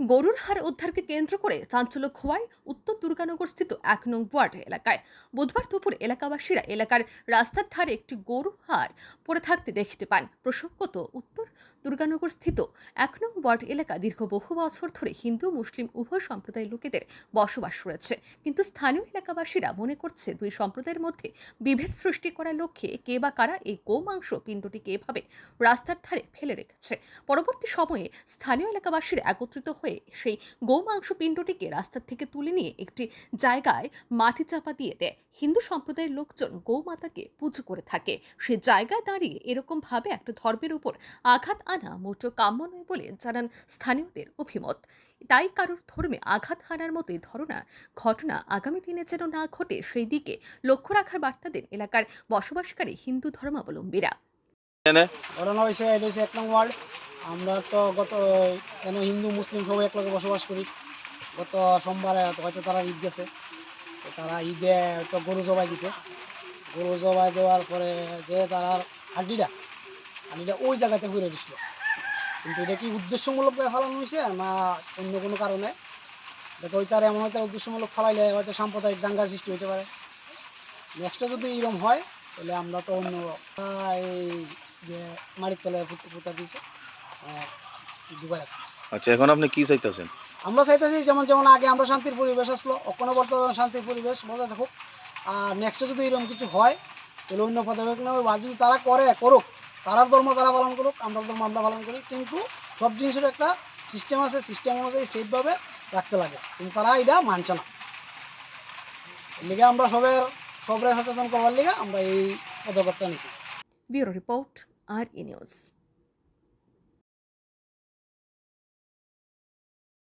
গরুর হাড় উদ্ধারকে কেন্দ্র করে চাঞ্চল্য খোয়ায় উত্তর দুর্গানগর স্থিত এক নং ওয়ার্ড এলাকায়। বুধবার দুপুর এলাকাবাসীরা এলাকার রাস্তার ধারে একটি গরু হাড় পড়ে থাকতে দেখতে পান। প্রসঙ্গত, উত্তর দুর্গানগর স্থিত এক নং ওয়ার্ড এলাকা দীর্ঘ বহু বছর ধরে হিন্দু, মুসলিম, উভয় সম্প্রদায়ের লোকেদের বসবাস রয়েছে। কিন্তু স্থানীয় এলাকাবাসীরা মনে করছে, দুই সম্প্রদায়ের মধ্যে বিভেদ সৃষ্টি করার লক্ষ্যে কে বা কারা এই গোমাংস পিণ্ডটিকে এভাবে রাস্তার ধারে ফেলে রেখেছে। পরবর্তী সময়ে স্থানীয় এলাকাবাসীরা একত্রিত হয়ে সেই গোমাংস পিণ্ডটিকে রাস্তা থেকে তুলে নিয়ে একটি জায়গায় মাটি চাপা দিয়ে দেয়। হিন্দু সম্প্রদায়ের লোকজন গোমাতাকে পুজো করে থাকে। সে জায়গায় দাঁড়িয়ে এরকম ভাবে একটা ধর্মের উপর আঘাত আনা মোটো কাম্য নয় বলে জানান স্থানীয়দের অভিমত। তাই কারোর ধর্মে আঘাত হানার মতোই ধরনা ঘটনা আগামী দিনে যেন না ঘটে সেই দিকে লক্ষ্য রাখার বার্তা দেন এলাকার বসবাসকারী হিন্দু ধর্মাবলম্বীরা। এক নং ওয়ার্ড। আমরা তো গত, কেন হিন্দু, মুসলিম সবাই একলগে বসবাস করি। গত সোমবারে হয়তো তারা ঈদ গেছে। তারা ঈদে তো গরু জবাই দিছে। গরু জবাই দেওয়ার পরে যে তারা হাড্ডিটা হাড্ডিটা ওই জায়গাতে ঘুরে দিছিল। কিন্তু এটা কি উদ্দেশ্যমূলকভাবে ফালানো হয়েছে না অন্য কোনো কারণে? দেখো ওই তার এমন হয়তো উদ্দেশ্যমূলক ফালাইলে হয়তো সাম্প্রদায়িক দাঙ্গার সৃষ্টি হতে পারে। নেক্সটে যদি এরকম হয়, তাহলে আমরা তো অন্য, এই যে মাটির তলায় পুঁতা দিয়েছে ডুবাই রাখছে আচ্ছা এখন আপনি কি চাইতেছেন? আমরা চাইতেছি যেমন যেমন আগে আমরা শান্তির পরিবেশ আসলো অক্ষণ বর্তমান শান্তির পরিবেশ মজা থাকুক আর নেক্সটে যদি এরকম কিছু হয় তাহলে অন্য পদক্ষেপ নেবে বা যদি তারা করে করুক তারার ধর্ম তারা পালন করুক আমরা ধর্ম আমরা পালন করি কিন্তু সব জিনিসের একটা সিস্টেম আছে সিস্টেম অনুযায়ী সেফভাবে রাখতে লাগে কিন্তু তারা এটা মানছে না। এর লিগে আমরা সবের সবরে সচেতন করবার লিগে আমরা এই পদক্ষেপটা নিচ্ছি ব্যুরো রিপোর্ট আর ই নিউজ।